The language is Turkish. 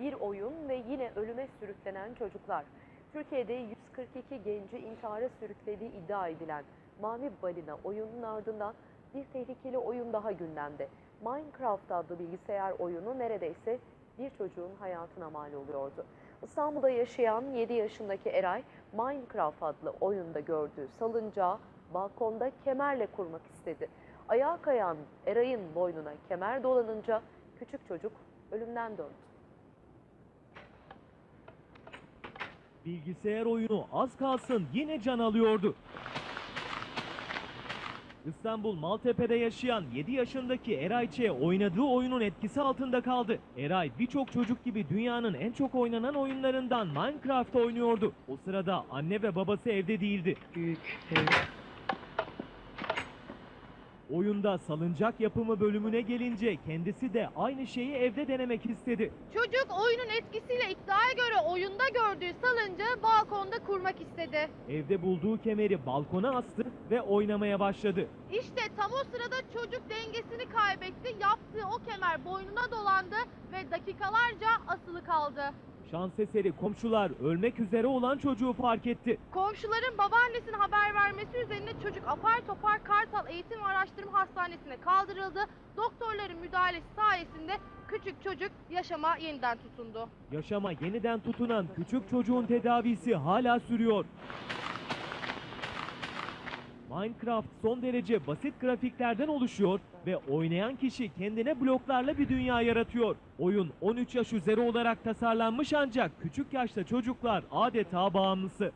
bir oyun ve yine ölüme sürüklenen çocuklar. Türkiye'de 142 genci intihara sürüklediği iddia edilen Mavi Balina oyunun ardından bir tehlikeli oyun daha gündemde. Minecraft adlı bilgisayar oyunu neredeyse bir çocuğun hayatına mal oluyordu. İstanbul'da yaşayan 7 yaşındaki Eray, Minecraft adlı oyunda gördüğü salıncağı balkonda kemerle kurmak istedi. Ayağa kayan Eray'ın boynuna kemer dolanınca küçük çocuk ölümden döndü. Bilgisayar oyunu az kalsın yine can alıyordu. İstanbul Maltepe'de yaşayan 7 yaşındaki Eray Ç. oynadığı oyunun etkisi altında kaldı. Eray birçok çocuk gibi dünyanın en çok oynanan oyunlarından Minecraft oynuyordu. O sırada anne ve babası evde değildi. Büyük ev. Oyunda salıncak yapımı bölümüne gelince kendisi de aynı şeyi evde denemek istedi. Çocuk oyunun etkisiyle iddiaya göre oyunda gördüğü salıncağı balkonda kurmak istedi. Evde bulduğu kemeri balkona astı ve oynamaya başladı. İşte tam o sırada çocuk dengesini kaybetti. Yaptığı o kemer boynuna dolandı ve dakikalarca asılı kaldı. Şans eseri komşular ölmek üzere olan çocuğu fark etti. Komşuların babaannesine haber çocuk apar topar Kartal Eğitim Araştırma Hastanesi'ne kaldırıldı. Doktorların müdahalesi sayesinde küçük çocuk yaşama yeniden tutundu. Yaşama yeniden tutunan küçük çocuğun tedavisi hala sürüyor. Minecraft son derece basit grafiklerden oluşuyor ve oynayan kişi kendine bloklarla bir dünya yaratıyor. Oyun 13 yaş üzeri olarak tasarlanmış ancak küçük yaşta çocuklar adeta bağımlısı.